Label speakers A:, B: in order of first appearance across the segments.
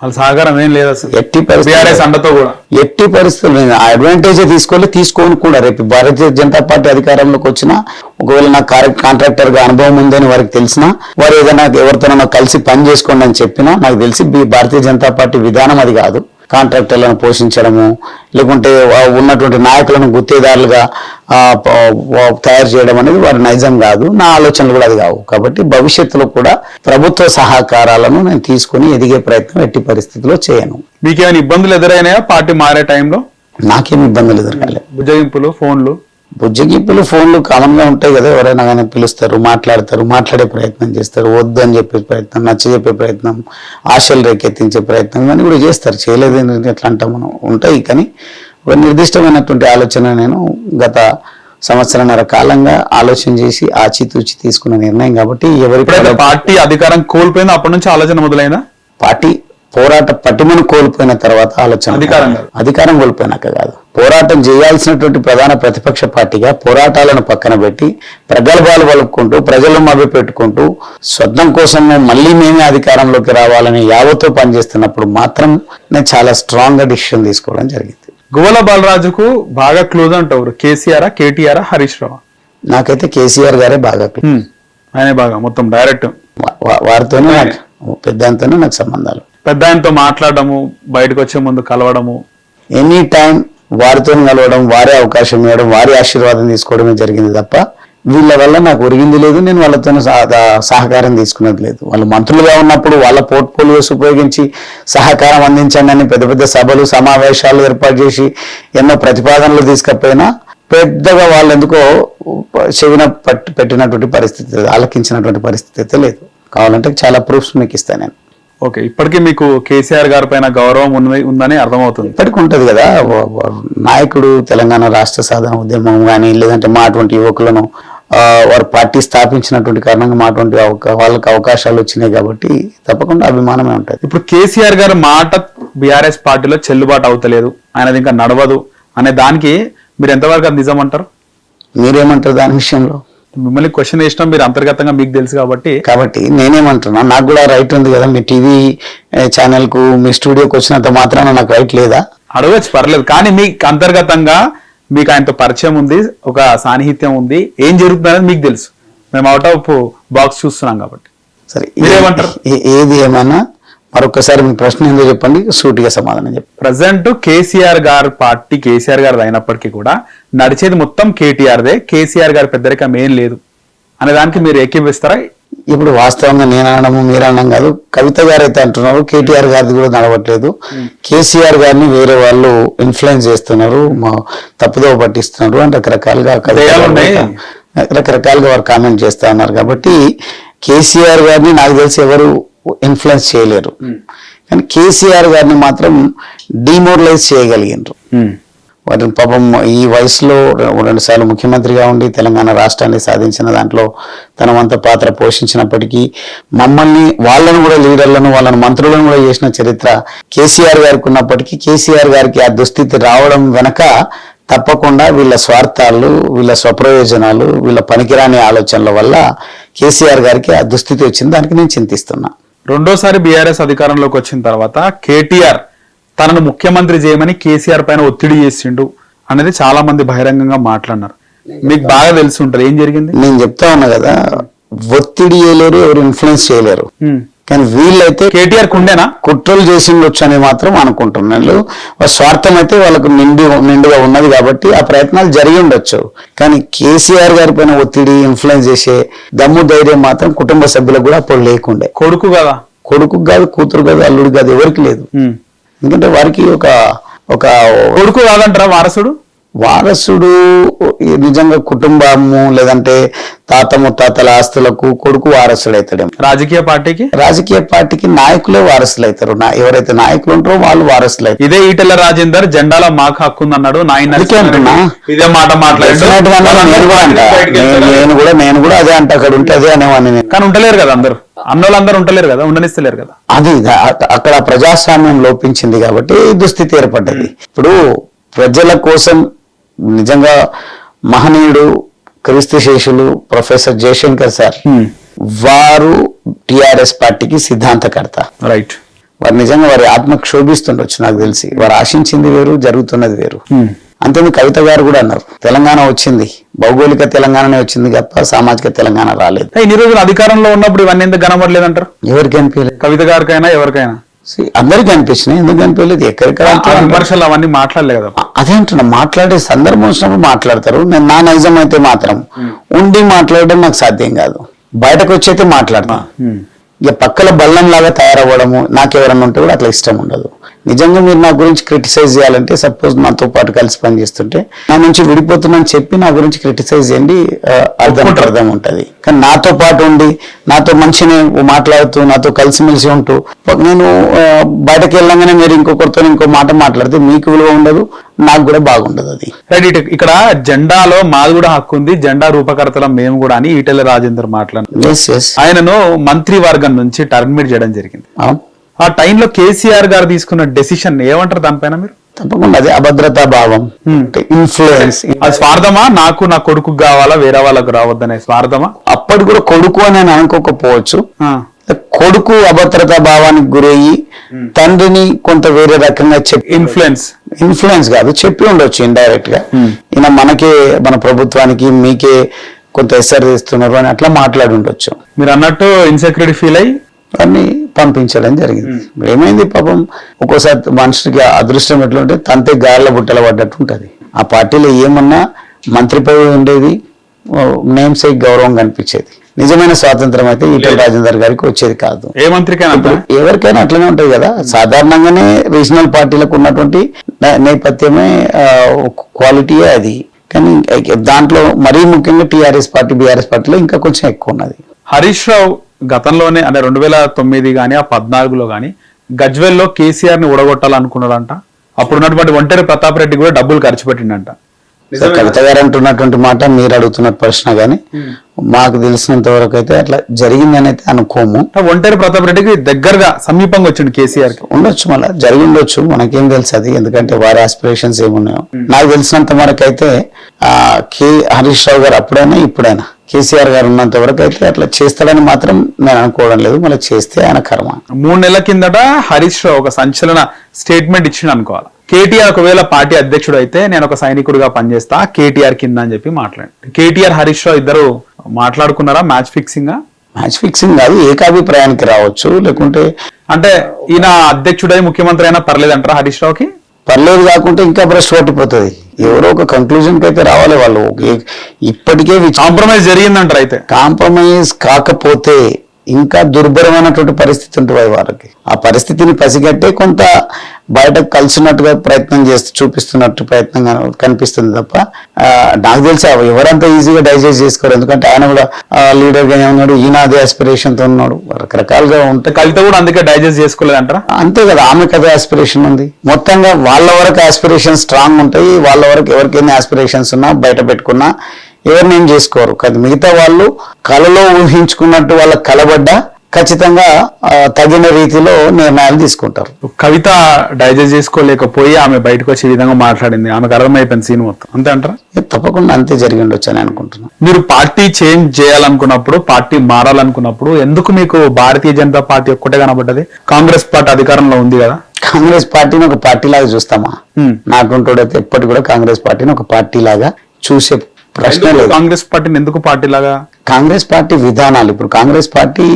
A: వాళ్ళ సహకారం ఏం లేదు అసలు.
B: ఎట్టి పరిస్థితి
A: అండతో కూడా.
B: ఎట్టి పరిస్థితులు ఆ అడ్వాంటేజ్ తీసుకోవాలి తీసుకోను కూడా. రేపు భారతీయ జనతా పార్టీ అధికారంలోకి వచ్చినా ఒకవేళ నాకు కాంట్రాక్టర్గా అనుభవం ఉందని వారికి తెలిసినా వారు ఏదైనా ఎవరితోనైనా కలిసి పని చేసుకోండి అని చెప్పినా నాకు తెలిసి భారతీయ జనతా పార్టీ విధానం అది కాదు. కాంట్రాక్టర్లను పోషించడము లేకుంటే ఉన్నటువంటి నాయకులను గుత్తేదారులుగా తయారు చేయడం అనేది వారి నైజం కాదు. నా ఆలోచనలు కూడా అది కావు. కాబట్టి భవిష్యత్తులో కూడా ప్రభుత్వ సహకారాలను నేను తీసుకుని ఎదిగే ప్రయత్నం ఎట్టి పరిస్థితిలో చేయను.
A: మీకేమైనా ఇబ్బందులు ఎదురైనాయా? పార్టీ మారే టైంలో?
B: నాకేం ఇబ్బందులు ఎదురకాలే
A: బుజ్జగింపులు ఫోన్లు?
B: బుజ్జగింపులు ఫోన్లు కామన్గా ఉంటాయి కదా ఎవరైనా కానీ పిలుస్తారు మాట్లాడతారు మాట్లాడే ప్రయత్నం చేస్తారు వద్దు అని చెప్పే ప్రయత్నం నచ్చ చెప్పే ప్రయత్నం ఆశలు రేకెత్తించే ప్రయత్నం ఇవన్నీ కూడా చేస్తారు. చేయలేదు ఎట్లా అంటాం మనం? ఉంటాయి కానీ ఒక నిర్దిష్టమైనటువంటి ఆలోచన నేను గత సంవత్సరంన్నర కాలంగా ఆలోచన చేసి ఆచితూచి తీసుకున్న నిర్ణయం కాబట్టి ఎవరి
A: పార్టీ అధికారం కోల్పోయిందో? అప్పటి నుంచి ఆలోచన మొదలైందా?
B: పార్టీ పోరాట పట్టుమను కోల్పోయిన తర్వాత ఆలోచన
A: అధికారం.
B: అధికారం కోల్పోయినాక కాదు. పోరాటం చేయాల్సినటువంటి ప్రధాన ప్రతిపక్ష పార్టీగా పోరాటాలను పక్కన పెట్టి ప్రగల్భాలు పలుకుంటూ ప్రజలను మభ్యపెట్టుకుంటూ స్వర్థం కోసం మళ్ళీ మేమే అధికారంలోకి రావాలని యావతో పనిచేస్తున్నప్పుడు మాత్రం నేను చాలా స్ట్రాంగ్గా డిసిషన్ తీసుకోవడం జరిగింది.
A: గువ్వల బాలరాజుకు బాగా క్లోజ్ అంటారు కేసీఆర్ కేటీఆర్ హరీష్ రావు?
B: నాకైతే కేసీఆర్ గారే బాగా.
A: ఆయనే బాగా మొత్తం డైరెక్ట్
B: వారితోనే నాకు పెద్దంతోనే నాకు సంబంధాలు.
A: పెద్ద ఆయనతో మాట్లాడడము బయటకు వచ్చే ముందు కలవడము.
B: ఎనీ టైం వారితో కలవడం వారే అవకాశం ఇవ్వడం వారి ఆశీర్వాదం తీసుకోవడమే జరిగింది తప్ప వీళ్ళ వల్ల నాకు ఒరిగింది లేదు నేను వాళ్ళతో సహకారం తీసుకున్నది లేదు. వాళ్ళు మంత్రులుగా ఉన్నప్పుడు వాళ్ళ పోర్ట్ఫోలియోస్ ఉపయోగించి సహకారం అందించండి అని పెద్ద పెద్ద సభలు సమావేశాలు ఏర్పాటు చేసి ఎన్నో ప్రతిపాదనలు తీసుకపోయినా పెద్దగా వాళ్ళు ఎందుకో చెవిన పట్టి పెట్టినటువంటి పరిస్థితి ఆలకించినటువంటి పరిస్థితి అయితే లేదు. కావాలంటే చాలా ప్రూఫ్స్ మీకు ఇస్తాను నేను.
A: ఓకే ఇప్పటికీ మీకు కేసీఆర్ గారి పైన గౌరవం ఉన్నది ఉందని అర్థమవుతుంది.
B: ఇప్పటికి ఉంటది కదా నాయకుడు తెలంగాణ రాష్ట్ర సాధన ఉద్యమం కానీ లేదంటే మా అటువంటి యువకులను వారు పార్టీ స్థాపించినటువంటి కారణంగా మా అటువంటి అవకా- వాళ్ళకి అవకాశాలు వచ్చినాయి కాబట్టి తప్పకుండా అభిమానమే ఉంటది.
A: ఇప్పుడు కేసీఆర్ గారి మాట బీఆర్ఎస్ పార్టీలో చెల్లుబాటు అవుతలేదు ఆయనది ఇంకా నడవదు అనే దానికి మీరు ఎంతవరకు అది నిజం అంటారు
B: మీరేమంటారు దాని విషయంలో?
A: మిమ్మల్ని క్వశ్చన్ వేసినా మీరు అంతర్గతంగా మీకు తెలుసు కాబట్టి.
B: కాబట్టి నేనేమంటున్నా నాకు కూడా రైట్ ఉంది కదా మీ టీవీ ఛానల్కు మీ స్టూడియోకి వచ్చినంత మాత్రాన నాకు రైట్ లేదా?
A: అడగచ్చు పర్లేదు. కానీ మీకు అంతర్గతంగా మీకు ఆయనతో పరిచయం ఉంది ఒక సాన్నిహిత్యం ఉంది. ఏం జరుగుతుంది అనేది మీకు తెలుసు. మేము అవుట్ ఆఫ్ బాక్స్ చూస్తున్నాం కాబట్టి.
B: సరే
A: మీరేమంటారు?
B: ఏ- ఏది ఏమైనా మరొకసారి మీ ప్రశ్న ఏందో చెప్పండి సూటిగా సమాధానం చెప్పండి.
A: ప్రజెంట్ కేసీఆర్ గారి పార్టీ కేసీఆర్ గారిది అయినప్పటికీ కూడా నడిచేది మొత్తం కేటీఆర్దే కేసీఆర్ గారి పెద్దరికం ఏం లేదు. అనే దానికి మీరు ఏకీపిస్తారా
B: ఇప్పుడు వాస్తవంగా నేను అనడము మీరు అనడం కాదు కవిత గారు అయితే అంటున్నారు కేటీఆర్ గారిది కూడా నడవట్లేదు. కేసీఆర్ గారిని వేరే వాళ్ళు ఇన్ఫ్లుయెన్స్ చేస్తున్నారు మా తప్పుదోవ పట్టిస్తున్నారు అని రకరకాలుగా గారు. రకరకాలుగా వారు కామెంట్ చేస్తా ఉన్నారు. కాబట్టి కేసీఆర్ గారిని నాకు తెలిసి ఎవరు ఇన్ఫ్లుయెన్స్ చేయలేరు. కానీ కేసీఆర్ గారిని మాత్రం డిమోరలైజ్ చేయగలిగినారు. వారిని పాపం ఈ వయసులో రెండు సార్లు ముఖ్యమంత్రిగా ఉండి తెలంగాణ రాష్ట్రాన్ని సాధించిన దాంట్లో తన వంత పాత్ర పోషించినప్పటికీ మమ్మల్ని వాళ్ళను కూడా లీడర్లను వాళ్ళని మంత్రులను కూడా చేసిన చరిత్ర కేసీఆర్ గారికి ఉన్నప్పటికీ కేసీఆర్ గారికి ఆ దుస్థితి రావడం వెనక తప్పకుండా వీళ్ళ స్వార్థాలు వీళ్ళ స్వప్రయోజనాలు వీళ్ళ పనికిరాని ఆలోచనల వల్ల కేసీఆర్ గారికి ఆ దుస్థితి వచ్చింది. దానికి నేను చింతిస్తున్నా.
A: రెండోసారి బీఆర్ఎస్ అధికారంలోకి వచ్చిన తర్వాత కేటీఆర్ తనను ముఖ్యమంత్రి చేయమని కేసీఆర్ పైన ఒత్తిడి చేసిండు అనేది చాలా మంది బహిరంగంగా మాట్లాడినారు. మీకు బాగా తెలిసి ఉంటుంది. ఏం జరిగింది?
B: నేను చెప్తా ఉన్నా కదా ఒత్తిడి చేయలేరు ఎవరు ఇన్ఫ్లుయెన్స్ చేయలేరు. కానీ వీళ్ళైతే
A: కేటీఆర్ కుండేనా?
B: కుట్రలు చేసిండొచ్చు అని మాత్రం అనుకుంటున్నాను. స్వార్థం అయితే వాళ్ళకు నిండి నిండుగా ఉన్నది కాబట్టి ఆ ప్రయత్నాలు జరిగి ఉండొచ్చు. కానీ కేసీఆర్ గారి పైన ఒత్తిడి ఇన్ఫ్లుయెన్స్ చేసే దమ్ము ధైర్యం మాత్రం కుటుంబ సభ్యులకు కూడా అప్పుడు లేకుండే.
A: కొడుకు కదా?
B: కొడుకు కాదు కూతురు కాదు అల్లుడు కాదు ఎవరికి లేదు. ఎందుకంటే వారికి ఒక ఒక
A: కొడుకు కాదంటారా వారసుడు?
B: వారసుడు నిజంగా కుటుంబము లేదంటే తాత ముత్తాతల ఆస్తులకు కొడుకు వారసుడు అవుతాడేమో
A: రాజకీయ పార్టీకి?
B: రాజకీయ పార్టీకి నాయకులే వారసులు అవుతారు నా- ఎవరైతే నాయకులు ఉంటారో వాళ్ళు వారసులు అవుతారు
A: ఇదే ఈటెల రాజేందర్ జెండాలో మాకు హక్కు ఉందన్నాడు. నాయన. ఇదే మాట
B: నేను కూడా నేను- కూడా అదే అంట. అక్కడ ఉంటే అదే అనేవాడిని
A: కానీ ఉంటలేరు కదా అందరు. అన్నోళ్ళందరూ ఉంటలేరు కదా ఉండనిస్తలేరు కదా.
B: అది అక్కడ ప్రజాస్వామ్యం లోపించింది కాబట్టి దుస్థితి ఏర్పడ్డది. ఇప్పుడు ప్రజల కోసం నిజంగా మహనీయుడు క్రీస్తు శేషులు ప్రొఫెసర్ జయశంకర్ సార్ వారు టిఆర్ఎస్ పార్టీకి సిద్ధాంతకర్త.
A: రైట్
B: వారు నిజంగా వారి ఆత్మ క్షోభిస్తుండొచ్చు నాకు తెలిసి. వారు ఆశించింది వేరు జరుగుతున్నది వేరు. అంతేందుకు కవిత గారు కూడా అన్నారు తెలంగాణ వచ్చింది. భౌగోళిక తెలంగాణనే వచ్చింది తప్ప సామాజిక తెలంగాణ రాలేదు.
A: ఇన్ని రోజులు అధికారంలో ఉన్నప్పుడు ఇవన్నీ ఎందుకు కనబడలేదంటారు?
B: ఎవరికి అనిపించలేదు.
A: కవిత గారికైనా ఎవరికైనా?
B: అందరికీ అనిపించినాయి ఎందుకు అనిపించలేదు? ఎక్కడిక్కడ
A: విమర్శలు అవన్నీ మాట్లాడలే కదా.
B: అదే అంటున్నా మాట్లాడే సందర్భం వచ్చినప్పుడు మాట్లాడతారు. నేను నా నైజం అయితే మాత్రం ఉండి మాట్లాడడం నాకు సాధ్యం కాదు. బయటకు వచ్చి అయితే మాట్లాడతా. ఇక పక్కల బల్లం లాగా తయారవ్వడము నాకు ఎవరన్నా ఉంటే కూడా అట్లా ఇష్టం ఉండదు. నిజంగా మీరు నా గురించి క్రిటిసైజ్ చేయాలంటే సపోజ్ నాతో పాటు కలిసి పనిచేస్తుంటే నా నుంచి విడిపోతున్నాను చెప్పి నా గురించి క్రిటిసైజ్ చేయండి అర్థం అర్థం ఉంటది. కానీ నాతో పాటు ఉండి నాతో మంచిగా మాట్లాడుతూ నాతో కలిసిమెలిసి ఉంటూ నేను బయటకు వెళ్ళంగానే మీరు ఇంకొకరితో ఇంకో మాట మాట్లాడితే మీకు విలువ ఉండదు నాకు కూడా బాగుండదు అది.
A: రైట్ ఇక్కడ జెండాలో మాది కూడా హక్కు ఉంది జెండా రూపకర్తలం మేము కూడా అని ఈటెల రాజేందర్ మాట్లాడారు
B: ఎస్
A: ఆయనను మంత్రివర్గం నుంచి టర్మినేట్ చేయడం జరిగింది. ఆ టైంలో కేసీఆర్ గారు తీసుకున్న డెసిషన్ ఏమంటారు దానిపైన మీరు?
B: తప్పకుండా అది అభద్రతా భావం. ఇన్ఫ్లుయెన్స్
A: అది స్వార్థమా? నాకు నా కొడుకు కావాలా వేరే వాళ్ళకు రావద్దనే స్వార్థమా?
B: అప్పటి కూడా కొడుకు అని నేను అనుకోకపోవచ్చు కొడుకు అభద్రతా భావానికి గురయ్యి తండ్రిని కొంత వేరే రకంగా చెప్పి
A: ఇన్ఫ్లుయెన్స్
B: ఇన్ఫ్లుయెన్స్ కాదు చెప్పి ఉండొచ్చు ఇండైరెక్ట్గా. ఈయన మనకే మన ప్రభుత్వానికి మీకే కొంత ఎస్ఆర్ చేస్తున్నారు అని అట్లా మాట్లాడి ఉండొచ్చు.
A: మీరు అన్నట్టు ఇన్సెక్యూరిటీ ఫీల్ అయ్యి?
B: వాడిని పంపించడం జరిగింది. ఇప్పుడు ఏమైంది పాపం? ఒక్కోసారి మనిషికి అదృష్టం ఎట్లుంటే తంతే గారెల బుట్టల పడ్డట్టు ఉంటది. ఆ పార్టీలో ఏమన్నా మంత్రి పదవి ఉండేది నేమ్ సేక్ గౌరవం కనిపించేది. నిజమైన స్వాతంత్రం అయితే ఈటల రాజేందర్ గారికి వచ్చేది కాదు.
A: ఏ మంత్రికైనా?
B: ఎవరికైనా అట్లనే ఉంటది కదా. సాధారణంగానే రీజనల్ పార్టీలకు ఉన్నటువంటి నేపథ్యమే క్వాలిటీయే అది. కానీ దాంట్లో మరీ ముఖ్యంగా టీఆర్ఎస్ పార్టీ బీఆర్ఎస్ పార్టీలో ఇంకా కొంచెం ఎక్కువ ఉన్నది.
A: హరీష్ రావు గతంలోనే అంటే రెండు వేల తొమ్మిది కానీ ఆ పద్నాలుగులో కానీ గజ్వెల్లో కేసీఆర్ని ఉడగొట్టాలనుకున్నాడంట అప్పుడు ఉన్నటువంటి ఒంటరి ప్రతాప్ రెడ్డి కూడా డబ్బులు ఖర్చు పెట్టిండంట.
B: కవిత గారు అంటున్నటువంటి మాట మీరు అడుగుతున్న ప్రశ్న గానీ మాకు తెలిసినంత వరకు అయితే అట్లా జరిగిందని అయితే అనుకోము.
A: ఒంటరి ప్రతాప్ రెడ్డికి దగ్గరగా సమీపంగా వచ్చిండు కేసీఆర్కి.
B: ఉండొచ్చు మళ్ళా జరిగి ఉండొచ్చు మనకేం తెలుసు అది ఎందుకంటే వారి ఆస్పిరేషన్స్ ఏమున్నాయో. నాకు తెలిసినంత వరకు అయితే ఆ కె హరీష్ రావు గారు అప్పుడైనా ఇప్పుడైనా కేసీఆర్ గారు ఉన్నంత వరకు అయితే అట్లా చేస్తాడని మాత్రం నేను అనుకోవడం లేదు మళ్ళీ చేస్తే ఆయన కర్మ.
A: మూడు నెలల కిందట హరీష్ రావు ఒక సంచలన స్టేట్మెంట్ ఇచ్చిండు అనుకోవాలి? కేటీఆర్ ఒకవేళ పార్టీ అధ్యక్షుడు అయితే నేను ఒక సైనికుడిగా పనిచేస్తా కేటీఆర్ కింద అని చెప్పి మాట్లాడి కేటీఆర్ హరీష్ రావు ఇద్దరు మాట్లాడుకున్నారా? Match fixing?
B: మ్యాచ్ ఫిక్సింగ్ కాదు ఏకాభిప్రాయానికి రావచ్చు లేకుంటే
A: అంటే ఈయన అధ్యక్షుడై ముఖ్యమంత్రి అయినా పర్లేదంటారా హరీష్ రావుకి?
B: పర్లేదు కాకుంటే ఇంకా భ్రష్టు పట్టిపోతుంది. ఎవరో ఒక కంక్లూజన్కి అయితే రావాలి వాళ్ళు. ఇప్పటికే
A: కాంప్రమైజ్ జరిగిందంటారు అయితే.
B: కాంప్రమైజ్ కాకపోతే ఇంకా దుర్భరమైనటువంటి పరిస్థితి ఉంటుంది వారికి ఆ పరిస్థితిని పసిగట్టే కొంత బయటకు కలిసినట్టుగా ప్రయత్నం చేస్తూ చూపిస్తున్నట్టు ప్రయత్నం కన- కనిపిస్తుంది తప్ప నాకు తెలిసి ఎవరంతా ఈజీగా డైజెస్ట్ చేసుకోరు. ఎందుకంటే ఆయన కూడా లీడర్ గానే ఉన్నాడు ఈయన అదే aspiration తో ఉన్నాడు. రకరకాలుగా ఉంటాయి
A: కవిత కూడా అందుకే డైజెస్ట్ చేసుకోలేదంటారా?
B: అంతే కదా ఆమె కదా ఆస్పిరేషన్ ఉంది. మొత్తంగా వాళ్ళ వరకు ఆస్పిరేషన్ స్ట్రాంగ్ ఉంటాయి వాళ్ళ వరకు ఎవరికైనా ఆస్పిరేషన్స్ ఉన్నా బయట పెట్టుకున్నా ఎవరిని ఏం చేసుకోరు. కానీ మిగతా వాళ్ళు కలలో ఊహించుకున్నట్టు వాళ్ళకి కలబడ్డా ఖచ్చితంగా తగిన రీతిలో నిర్ణయాలు తీసుకుంటారు.
A: కవిత డైజెస్ట్ చేసుకోలేకపోయి ఆమె బయటకు వచ్చే విధంగా మాట్లాడింది. ఆమెకు అర్థమైపోయింది సీన్ మొత్తం. అంతే అంటారా?
B: తప్పకుండా అంతే జరిగి ఉండొచ్చు అని అనుకుంటున్నాను
A: మీరు పార్టీ చేంజ్ చేయాలనుకున్నప్పుడు పార్టీ మారాలనుకున్నప్పుడు ఎందుకు మీకు భారతీయ జనతా పార్టీ ఒక్కటే కనబడ్డది? కాంగ్రెస్ పార్టీ అధికారంలో ఉంది కదా.
B: కాంగ్రెస్ పార్టీని ఒక పార్టీ లాగా చూస్తామా. నాకుంటోడైతే ఎప్పటి కూడా కాంగ్రెస్ పార్టీని ఒక పార్టీ లాగా చూసే ప్రశ్న
A: ఎందుకు
B: లేదు.
A: కాంగ్రెస్ పార్టీని ఎందుకు పార్టీ లాగా?
B: కాంగ్రెస్ పార్టీ విధానాలు ఇప్పుడు కాంగ్రెస్ పార్టీ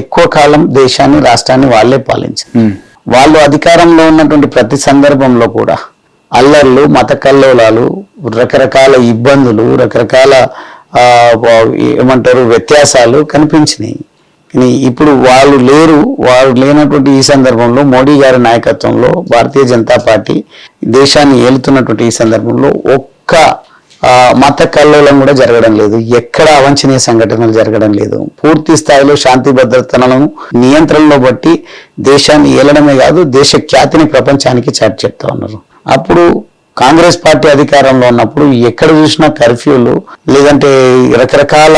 B: ఎక్కువ కాలం దేశాన్ని రాష్ట్రాన్ని వాళ్ళే పాలించారు వాళ్ళు అధికారంలో ఉన్నటువంటి ప్రతి సందర్భంలో కూడా అల్లర్లు మత కల్లోలాలు రకరకాల ఇబ్బందులు రకరకాల ఏమంటారు వ్యత్యాసాలు కనిపించినాయి. కానీ ఇప్పుడు వాళ్ళు లేరు వారు లేనటువంటి ఈ సందర్భంలో మోడీ గారి నాయకత్వంలో భారతీయ జనతా పార్టీ దేశాన్ని ఏలుతున్నటువంటి ఈ సందర్భంలో ఒక్క మత కల్లోలం కూడా జరగడం లేదు. ఎక్కడ అవంచనీయ సంఘటనలు జరగడం లేదు. పూర్తి స్థాయిలో శాంతి భద్రతలను నియంత్రణలో బట్టి దేశాన్ని ఏలడమే కాదు దేశ ఖ్యాతిని ప్రపంచానికి చాటి చెప్తా ఉన్నారు. అప్పుడు కాంగ్రెస్ పార్టీ అధికారంలో ఉన్నప్పుడు ఎక్కడ చూసినా కర్ఫ్యూలు లేదంటే రకరకాల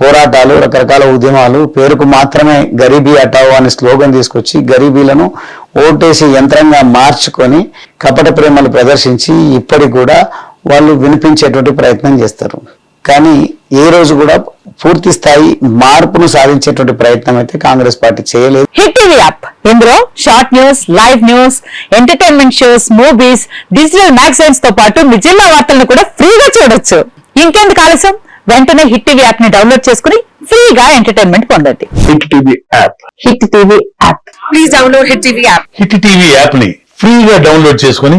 B: పోరాటాలు రకరకాల ఉద్యమాలు పేరుకు మాత్రమే గరీబీ హటావో అనే స్లోగన్ తీసుకొచ్చి గరీబీలను ఓటేసి యంత్రంగా మార్చుకొని కపట ప్రేమలు ప్రదర్శించి ఇప్పటికి కూడా వాళ్ళు వినిపించేటువంటి ప్రయత్నం చేస్తారు. కానీ ఏ రోజు కూడా పూర్తి స్థాయి మార్పును సాధించేటువంటి ప్రయత్నం అయితే కాంగ్రెస్ పార్టీ చేయలేదు.
C: Hit TV app. ఇందులో short news live news entertainment shows movies digital మ్యాగజైన్స్తో పాటు మీ జిల్లా వార్తలను కూడా ఫ్రీగా చూడొచ్చు. ఇంకెందుకు ఆలస్యం? వెంటనే హిట్ టీవీ యాప్ని డౌన్లోడ్ చేసుకుని ఫ్రీగా ఎంటర్టైన్మెంట్ పొందండి.
D: Hit TV app.
C: Hit TV app. Please download Hit TV app.
D: Hit TV యాప్ని ఫ్రీగా డౌన్లోడ్ చేసుకుని